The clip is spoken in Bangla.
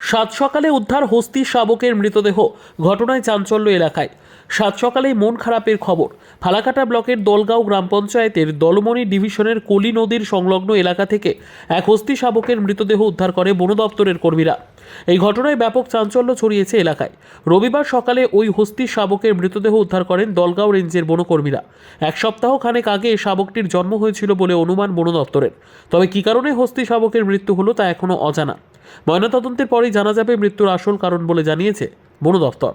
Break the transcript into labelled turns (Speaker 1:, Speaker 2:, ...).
Speaker 1: সাত সকালে উদ্ধার হস্তি শাবকের মৃতদেহ ঘটনায় চাঞ্চল্য এলাকায়। সাত সকালেই মন খারাপের খবর। ফালাকাটা ব্লকের দলগাঁও গ্রাম পঞ্চায়েতের দলমণি ডিভিশনের কলি নদীর সংলগ্ন এলাকা থেকে এক হস্তি শাবকের মৃতদেহ উদ্ধার করে বন দপ্তরের কর্মীরা। এই ঘটনায় ব্যাপক চাঞ্চল্য ছড়িয়েছে এলাকায় রবিবার সকালে ওই হস্তি শাবকের মৃতদেহ উদ্ধার করেন দলগাঁও রেঞ্জের বনকর্মীরা এক সপ্তাহ খানেক আগে এই শাবকটির জন্ম হয়েছিল বলে অনুমান বন দপ্তরের তবে কী কারণে হস্তি শাবকের মৃত্যু হলো তা এখনও অজানা ময়নাতদন্তের পরেই জানা যাবে মৃত্যুর আসল কারণ বলে জানিয়েছে বন দপ্তর